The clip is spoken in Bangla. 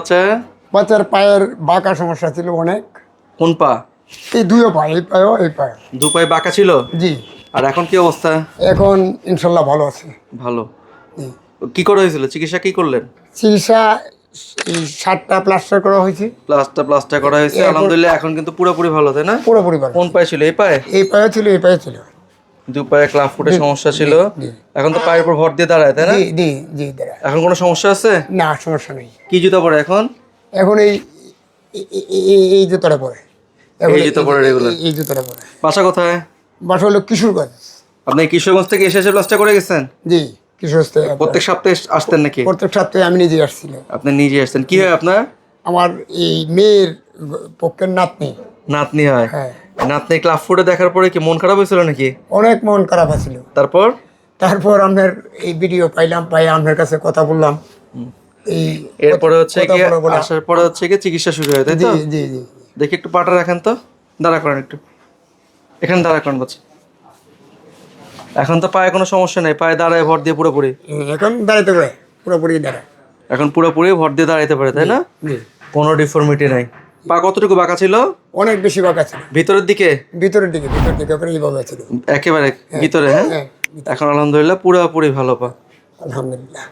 বাচ্চা বাচ্চার পায়ের বাঁকা সমস্যা ছিল অনেক। কোন পা? এই দুইও পায়ে এই পায়েও এই পায়ে দু পায়ে বাঁকা ছিল? জি। আর এখন কি অবস্থা? এখন ইনশাল্লাহ ভালো আছে। ভালো। কি করা হয়েছিল? চিকিৎসা কি করলেন? চিকিৎসা সাতটা প্লাস্টার করা হয়েছে। প্লাস্টার প্লাস্টার করা হয়েছে। আলহামদুলিল্লাহ এখন কিন্তু পুরোপুরি ভালো তাই না? পুরোপুরি ভালো। কোন পায়ে ছিল? এই পায়ে? এই পায়ে ছিল এই পায়ে ছিল। দু পায়ে ক্লাব ফুটে সমস্যা ছিল। এখন তো পায়ের উপর ভর দিয়ে দাঁড়ায় তাই না? জি জি জি দাঁড়া এখন কোনো সমস্যা আছে? না সমস্যা নেই। কি জুতা পরে এখন? এখন এই এই- এই পরে। এই জুতো পরে regular? এই- জুতোটা পরে। বাসা কোথায়? বাসা হলো কিশোরগঞ্জ। আপনি কিশোরগঞ্জ থেকে এসে এসে প্লাস্টার করে গেছেন? জি কিশোর থেকে। প্রত্যেক সপ্তাহে আসতেন নাকি? প্রত্যেক সপ্তাহে আমি নিজে আসছিলাম আপনি নিজে আসতেন। কি হয় আপনার? আমার এই মেয়ের পক্ষের নাতনি। নাতনি হয়। হ্যাঁ। নাতনি ক্লাব ফুটে দেখার পরে কি মন খারাপ হয়েছিল নাকি? অনেক মন খারাপ আছিল। তারপর? তারপর আপনার এই ভিডিও পাইলাম পাই আপনার কাছে কথা বললাম। এই এরপরে হচ্ছে কি আসার পরে হচ্ছে কি চিকিৎসা শুরু হয় তাই জি তো? জি জি দেখি একটু পাটা রাখেন তো। দাঁড়া করেন একটু। এখানে দাঁড়া করেন বাচ্চা এখন তো পায়ে কোনো সমস্যা নেই পায়ে দাঁড়ায় ভর দিয়ে পুরোপুরি। এখন দাঁড়াইতে পারে পুরোপুরি দাঁড়া এখন পুরোপুরি ভর দিয়ে দাঁড়াইতে পারে তাই না? কোনো ডিফর্মিটি নাই। পা কতটুকু বাঁকা ছিল? অনেক বেশি বাঁকা ছিল। ভিতরের দিকে? ভিতরের দিকে ভিতরের দিকে ওখানে এইভাবে ছিল একেবারে ভিতরে হ্যাঁ? হ্যাঁ এখন আলহামদুলিল্লাহ পুরোপুরি ভালো পা। আলহামদুলিল্লাহ।